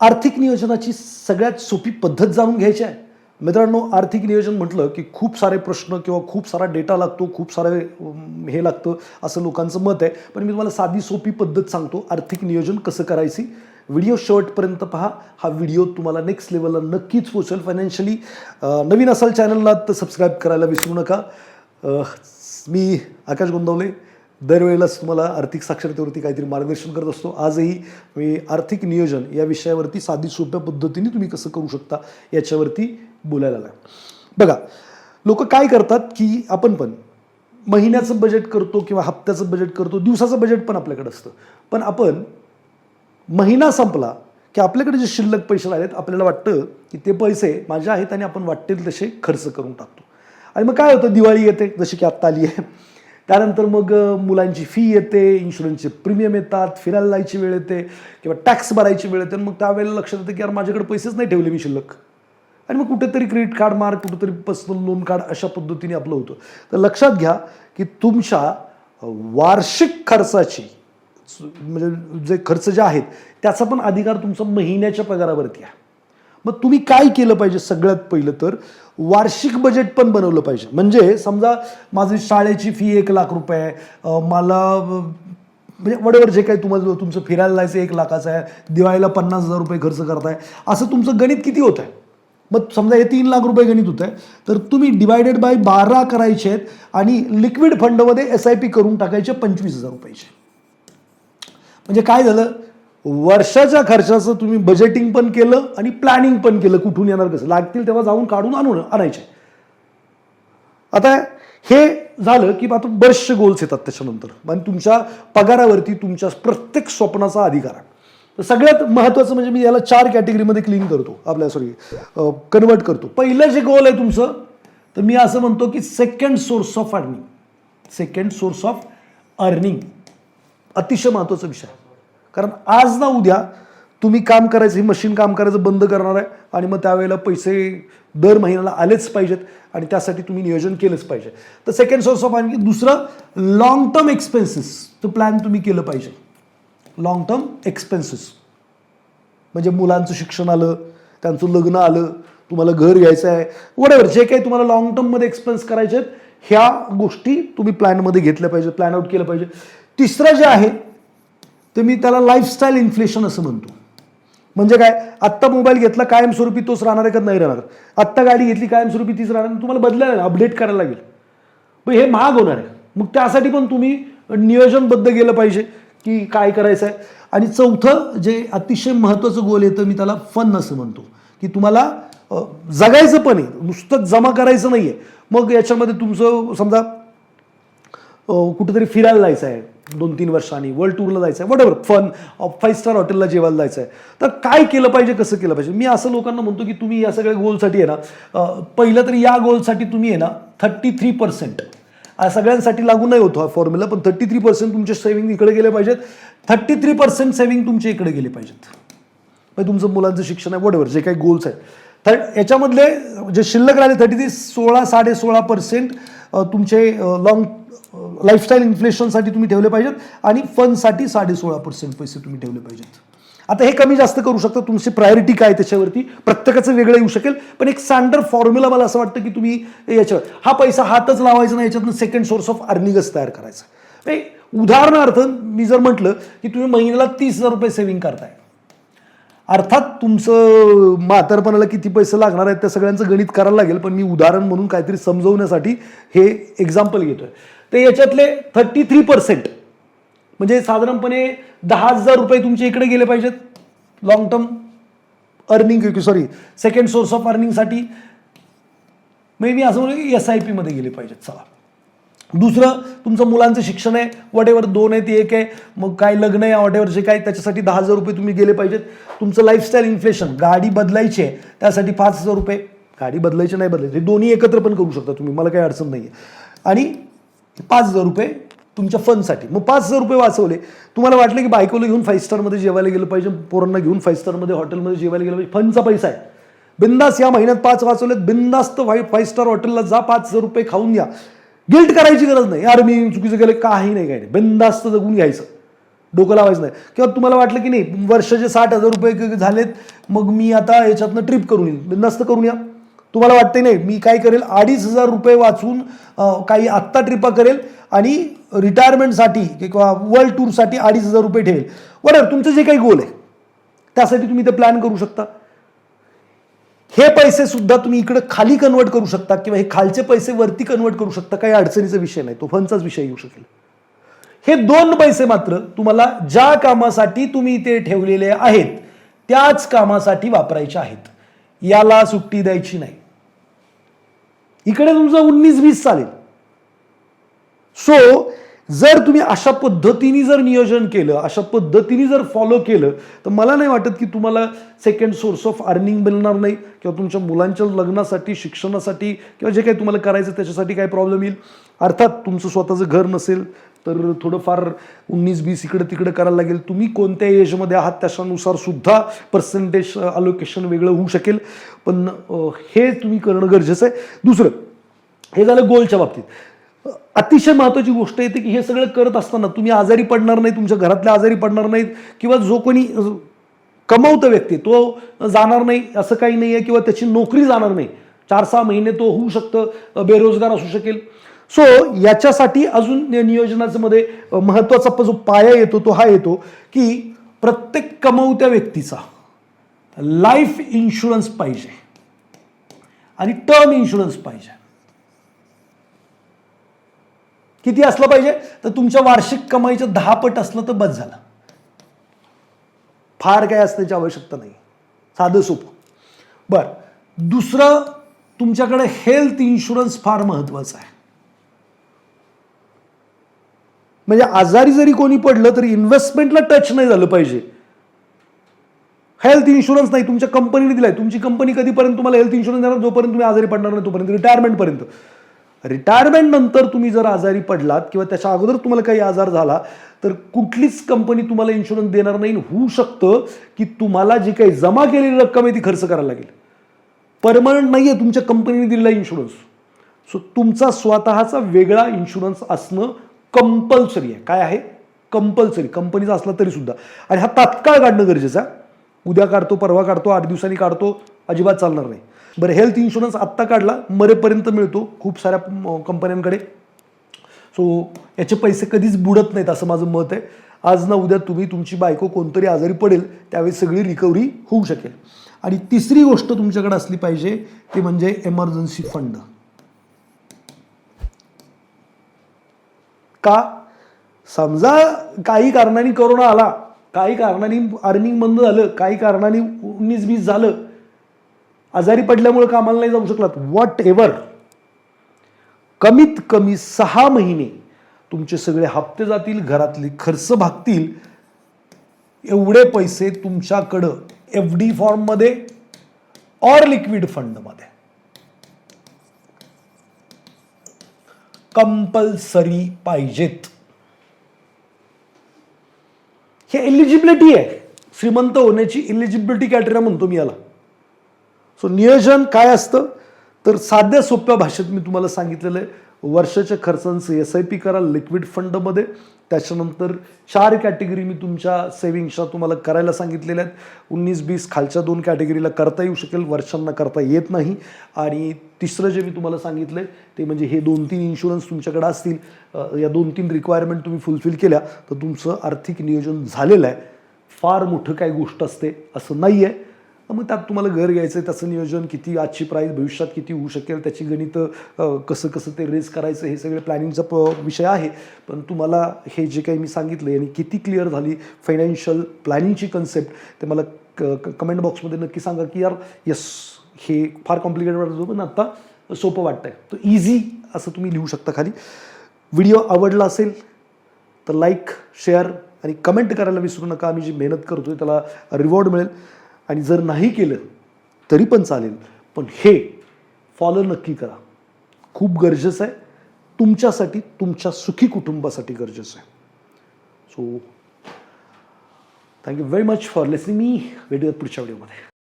आर्थिक नियोजनाची सगळ्यात सोपी पद्धत जाणून घ्यायची आहे. मित्रांनो आर्थिक नियोजन म्हटलं की खूप सारे प्रश्न किंवा खूप सारा डेटा लागतो खूप सारे हे लागतं असं लोकांचं मत आहे. पण मी तुम्हाला साधी सोपी पद्धत सांगतो आर्थिक नियोजन कसं करायची. व्हिडिओ शेवटपर्यंत पहा. हा व्हिडिओ तुम्हाला नेक्स्ट लेवलला नक्कीच पोचेल फायनान्शियली नवीन असाल चॅनलला तर सबस्क्राईब करायला विसरू नका. मी आकाश गोंदवले. दरवेळेलाच तुम्हाला आर्थिक साक्षरतेवरती काहीतरी मार्गदर्शन करत असतो. आजही मी आर्थिक नियोजन या विषयावरती साधी सोप्या पद्धतीने तुम्ही कसं करू शकता याच्यावरती बोलायला लागलो. बघा लोक काय करतात की आपण पण महिन्याचं बजेट करतो किंवा हप्त्याचं बजेट करतो दिवसाचं बजेट पण आपल्याकडे असतं. पण आपण महिना संपला की आपल्याकडे जे शिल्लक पैसे राहिलेत आपल्याला वाटतं की ते पैसे माझे आहेत आणि आपण वाटतील तसे खर्च करून टाकतो. आणि मग काय होतं? दिवाळी येते जशी की आत्ता आली आहे. त्यानंतर मग मुलांची फी येते इन्शुरन्सचे प्रीमियम येतात फिरायला जायची वेळ येते किंवा टॅक्स भरायची वेळ येते. आणि मग त्यावेळेला लक्षात येतं की यार माझ्याकडे पैसेच नाही ठेवले मी शिल्लक. आणि मग कुठेतरी क्रेडिट कार्ड मार कुठेतरी पर्सनल लोन कार्ड अशा पद्धतीने आपलं होतं. तर लक्षात घ्या की तुमच्या वार्षिक खर्चाची म्हणजे जे खर्च जे आहेत त्याचा पण अधिकार तुमचा महिन्याच्या पगारावरती आहे. मग तुम्ही काय केलं पाहिजे सगळ्यात पहिलं तर? वार्षिक बजेट पण बनवलं पाहिजे. म्हणजे समजा माझी शाळेची फी एक लाख रुपये आहे. मला म्हणजे वडेवर जे काही तुम्हाला तुमचं फिरायला जायचं एक लाखाचं आहे. दिवाळीला पन्नास हजार रुपये खर्च करताय. असं तुमचं गणित किती होत आहे? मग समजा हे तीन लाख रुपये गणित होत आहे. तर तुम्ही डिवायडेड बाय बारा करायचे आहेत आणि लिक्विड फंडमध्ये एस आय पी करून टाकायचे पंचवीस हजार रुपयाचे. म्हणजे काय झालं? वर्षाच्या खर्चाचं तुम्ही बजेटिंग पण केलं आणि प्लॅनिंग पण केलं कुठून येणार कसं. लागतील तेव्हा जाऊन काढून आणून आणायचे. आता हे झालं की आता बरेचसे गोल्स येतात त्याच्यानंतर. आणि तुमच्या पगारावरती तुमच्या प्रत्येक स्वप्नाचा अधिकार आहे. तर सगळ्यात महत्त्वाचं म्हणजे मी याला चार कॅटेगरीमध्ये क्लीन करतो आपल्या सॉरी कन्वर्ट करतो. पहिलं जे गोल आहे तुमचं तर मी असं म्हणतो की second source of earning second source of earning अतिशय महत्त्वाचा विषय आहे. कारण आज ना उद्या तुम्ही काम करायचं ही मशीन काम करायचं बंद करणार आहे आणि मग त्यावेळेला पैसे दर महिन्याला आलेच पाहिजेत आणि त्यासाठी तुम्ही नियोजन केलंच पाहिजे. तर सेकंड सोर्स ऑफ आणखी दुसरं लॉंग टर्म एक्सपेन्सेसचं प्लॅन तुम्ही केलं पाहिजे. लॉंग टर्म एक्सपेन्सेस म्हणजे मुलांचं शिक्षण आलं त्यांचं लग्न आलं तुम्हाला घर घ्यायचं आहे वडेवर जे काही तुम्हाला लॉंग टर्ममध्ये एक्सपेन्स करायचे आहेत ह्या गोष्टी तुम्ही प्लॅनमध्ये घेतल्या पाहिजे प्लॅन आउट केलं पाहिजे. तिसरं जे आहे तर मी त्याला लाईफस्टाईल इन्फ्लेशन असं म्हणतो. म्हणजे काय? आत्ता मोबाईल घेतला कायमस्वरूपी तोच राहणार आहे का नाही राहणार. आत्ता गाडी घेतली कायमस्वरूपी तीच राहणार. तुम्हाला बदलायला अपडेट करायला लागेल. पण हे महाग होणार आहे. मग त्यासाठी पण तुम्ही नियोजनबद्ध गेलं पाहिजे की काय करायचं आहे आणि चौथं जे अतिशय महत्त्वाचं गोल येतं मी त्याला फन असं म्हणतो. की तुम्हाला जगायचं पण आहे. नुसतं जमा करायचं नाही आहे मग याच्यामध्ये तुमचं समजा कुठेतरी फिरायला जायचं आहे दोन तीन वर्षांनी वर्ल्ड टूरला जायचं आहे वॉटेवर फन फाईव्ह स्टार हॉटेलला जेवायला जायचं आहे तर काय केलं पाहिजे कसं केलं पाहिजे? मी असं लोकांना म्हणतो की तुम्ही या सगळ्या गोलसाठी आहे ना पहिलं तर या गोलसाठी तुम्ही आहे ना थर्टी थ्री पर्सेंट सगळ्यांसाठी लागू नाही होतो हा फॉर्म्युला पण थर्टी थ्री पर्सेंट तुमचे सेव्हिंग इकडे गेले पाहिजेत. थर्टी थ्री पर्सेंट सेव्हिंग तुमच्या इकडे गेले पाहिजेत. म्हणजे तुमचं मुलांचं शिक्षण आहे वॉटेवर जे काही गोल्स आहेत. तर याच्यामधले जे शिल्लक राहिले थर्टी थ्री सोळा साडे सोळा पर्सेंट तुमचे लॉंग लाईफस्टाईल इन्फ्लेशनसाठी तुम्ही ठेवले पाहिजेत आणि फंडसाठी साडे सोळा पर्सेंट पैसे तुम्ही ठेवले पाहिजेत. आता हे कमी जास्त करू शकता तुमची प्रायोरिटी काय त्याच्यावरती? प्रत्येकाचं वेगळं येऊ शकेल पण एक स्टँडर्ड फॉर्म्युला मला असं वाटतं की तुम्ही याच्यावर हा पैसा हातच लावायचा नाही याच्यातनं सेकंड सोर्स ऑफ अर्निंगच तयार करायचा. म्हणजे उदाहरणार्थ मी जर म्हटलं की तुम्ही महिन्याला तीस हजार रुपये सेव्हिंग करताय. अर्थात तुमचं म्हातारपणाला किती पैसे लागणार आहेत त्या सगळ्यांचं गणित करायला लागेल पण मी उदाहरण म्हणून काहीतरी समजवण्यासाठी हे एक्झाम्पल घेतोय. तर याच्यातले थर्टी थ्री पर्सेंट म्हणजे साधारणपणे दहा हजार रुपये तुमचे इकडे गेले पाहिजेत long term earning sorry second source of अर्निंगसाठी may be असं म्हणू की एस आय पीमध्ये गेले पाहिजेत चला. दुसरं तुमचं मुलांचं शिक्षण आहे वॉटेवर दोन आहे ती एक आहे मग काय लग्न आहे वॉटेवर जे काय त्याच्यासाठी दहा हजार रुपये तुम्ही गेले पाहिजेत. तुमचं लाईफस्टाईल इन्फ्लेशन गाडी बदलायची आहे त्यासाठी पाच हजार रुपये. गाडी बदलायची नाही बदलायची दोन्ही एकत्र पण करू शकता तुम्ही मला काही अडचण नाही आहे आणि पाच हजार रुपये तुमच्या फंडसाठी. मग पाच हजार रुपये वाचवले. तुम्हाला वाटलं की बायकोला घेऊन फाईव्ह स्टारमध्ये जेवायला गेलं पाहिजे पोरांना घेऊन फाईव्ह स्टारमध्ये हॉटेलमध्ये जेवायला गेलं पाहिजे फनचा पैसा आहे. बिंदास या महिन्यात पाच वाचवलेत बिंदास्त फाईव्ह फाईव्ह स्टार हॉटेलला जा पाच हजार रुपये खाऊन घ्या. गिल्ट करायची गरज नाही. यार मी चुकीचं केलं काही नाही काही नाही. बिंदास्त जगून घ्यायचं. डोकं लावायचं नाही. किंवा तुम्हाला वाटलं की नाही वर्षाचे साठ हजार रुपये झालेत मग मी आता याच्यातनं ट्रिप करून येईल बिंदास्त करून या. तुम्हाला वाटते नाही मी काय करेल? अडीच हजार रुपये वाचून काही आत्ता ट्रिपा करेल आणि रिटायरमेंटसाठी किंवा वर्ल्ड टूरसाठी अडीच हजार रुपये ठेवेल. बरोबर तुमचं जे काही गोल आहे त्यासाठी तुम्ही ते प्लॅन करू शकता. हे पैसे सुद्धा तुम्ही इकडे खाली कन्वर्ट करू शकता किंवा हे खालचे पैसे वरती कन्वर्ट करू शकता. काही अडचणीचा विषय नाही. तो फंडचाच विषय येऊ शकेल. हे दोन पैसे मात्र तुम्हाला ज्या कामासाठी तुम्ही ते ठेवलेले आहेत त्याच कामासाठी वापरायचे आहेत. याला सुट्टी द्यायची नाही. इकडे तुमचं उन्नीस वीस चालेल. सो जर तुम्ही अशा पद्धतीने जर नियोजन केलं अशा पद्धतीने जर फॉलो केलं तर मला नाही वाटत की तुम्हाला सेकंड सोर्स ऑफ अर्निंग मिळणार नाही किंवा तुमच्या मुलांच्या लग्नासाठी शिक्षणासाठी किंवा जे काही तुम्हाला करायचं त्याच्यासाठी काही प्रॉब्लेम येईल. अर्थात तुमचं स्वतःचं घर नसेल तर थोडंफार उन्नीस बीस इकडे तिकडे करायला लागेल. तुम्ही कोणत्या एजमध्ये आहात त्याच्यानुसार सुद्धा पर्सेंटेज अलोकेशन वेगळं होऊ शकेल. पण हे तुम्ही करणं गरजेचं आहे. दुसरं हे झालं गोलच्या बाबतीत. अतिशय महत्त्वाची गोष्ट येते की हे सगळं करत असताना तुम्ही आजारी पडणार नाही तुमच्या घरातल्या आजारी पडणार नाहीत किंवा जो कोणी अ, व्यक्ती तो जाणार नाही असं काही नाही आहे किंवा त्याची नोकरी जाणार नाही. चार सहा महिने तो होऊ शकतं बेरोजगार असू शकेल. सो याच्यासाठी अजून नियोजनाचं मध्ये महत्त्वाचा जो पाया येतो तो हा येतो की प्रत्येक कमवत्या व्यक्तीचा लाईफ इन्शुरन्स पाहिजे. आणि टर्म इन्शुरन्स पाहिजे. किती असलं पाहिजे? तर तुमच्या वार्षिक कमाईचं दहा पट असलं तर बस झालं. फार काय असण्याची आवश्यकता नाही. साधं सोपं. बर. दुसरं तुमच्याकडे हेल्थ इन्शुरन्स फार महत्वाचं आहे. म्हणजे आजारी जरी कोणी पडलं तरी इन्व्हेस्टमेंटला टच नाही झालं पाहिजे. हेल्थ इन्शुरन्स नाही तुमच्या कंपनीने दिलाय. तुमची कंपनी कधीपर्यंत तुम्हाला हेल्थ इन्शुरन्स देणार? जोपर्यंत तुम्ही आजारी पडणार नाही तोपर्यंत. रिटायरमेंटपर्यंत रिटायरमेंट नंतर तुम्ही जर आजारी पडलात किंवा त्याच्या अगोदर तुम्हाला काही आजार झाला तर कुठलीच कंपनी तुम्हाला इन्शुरन्स देणार नाही. होऊ शकतं की तुम्हाला जी काही जमा केलेली रक्कम आहे ती खर्च करायला लागेल. परमनंट नाही आहे तुमच्या कंपनीने दिलेला इन्शुरन्स सो तुमचा स्वतःचा वेगळा इन्शुरन्स असणं कंपल्सरी आहे. काय आहे? कंपल्सरी कंपनीचा असला तरी सुद्धा. आणि हा तात्काळ काढणं गरजेचं आहे. उद्या काढतो परवा काढतो आठ दिवसांनी काढतो अजिबात चालणार नाही. बरं हेल्थ इन्शुरन्स आत्ता काढला मरेपर्यंत मिळतो खूप साऱ्या कंपन्यांकडे सो याचे पैसे कधीच बुडत नाहीत असं माझं मत आहे. आज ना उद्या तुम्ही तुमची बायको कोणतरी आजारी पडेल त्यावेळी सगळी रिकव्हरी होऊ शकेल. आणि तिसरी गोष्ट तुमच्याकडे असली पाहिजे ती म्हणजे एमर्जन्सी फंड का? समजा काही कारणाने करोना आला काही कारणाने अर्निंग बंद झालं काही कारणाने उन्नीस बीस झालं आजारी पडल्यामुळे कामाला नाही जाऊ शकलात. वॉट एव्हर कमीत कमी सहा महिने तुमचे सगळे हप्ते जातील घरातले खर्च भागतील. एवढे पैसे तुमच्याकडं एफ डी फॉर्ममध्ये ऑर लिक्विड फंडमध्ये कंपल्सरी पाहिजेत. हे एलिजिबिलिटी आहे. श्रीमंत होण्याची एलिजिबिलिटी कॅटेरिया म्हणतो मी याला. सो नियोजन काय असतं? तर साध्या सोप्या भाषेत मी तुम्हाला सांगितलेलं आहे. वर्षाच्या खर्चांचं एस आय पी करा लिक्विड फंडमध्ये त्याच्यानंतर चार कॅटेगरी मी तुमच्या सेविंग्सच्या तुम्हाला करायला सांगितलेल्या आहेत. उन्नीस बीस खालच्या दोन कॅटेगरीला करता येऊ शकेल वर्षांना करता येत नाही. आणि तिसरं जे मी तुम्हाला सांगितलं आहे ते म्हणजे हे दोन तीन इन्शुरन्स तुमच्याकडे असतील या दोन तीन रिक्वायरमेंट तुम्ही फुलफिल केल्या तर तुमचं आर्थिक नियोजन झालेलं आहे. फार मोठं काही गोष्ट असते असं नाही आहे मग त्यात तुम्हाला घर घ्यायचं आहे त्याचं नियोजन किती आजची प्राईस भविष्यात किती होऊ शकेल त्याची गणितं कसं कसं ते रेस करायचं हे सगळे प्लॅनिंगचा प विषय आहे. पण तुम्हाला हे जे काही मी सांगितलं आणि किती क्लिअर झाली फायनान्शियल प्लॅनिंगची कन्सेप्ट ते मला क कमेंट बॉक्समध्ये नक्की सांगा की यार यस हे फार कॉम्प्लिकेटेड वाटतं पण आत्ता सोपं वाटतं आहे तो इझी असं तुम्ही लिहू शकता खाली. व्हिडिओ आवडला असेल तर लाईक शेअर आणि कमेंट करायला विसरू नका. आम्ही जी मेहनत करतो आहे त्याला रिवॉर्ड मिळेल. आणि जर नाही केलं तरी पण चालेल. पण हे फॉलो नक्की करा. खूप गरजेचं आहे. तुमच्यासाठी तुमच्या सुखी कुटुंबासाठी गरजेचं आहे. So thank you very much for listening मी भेटूयात पुढच्या व्हिडिओमध्ये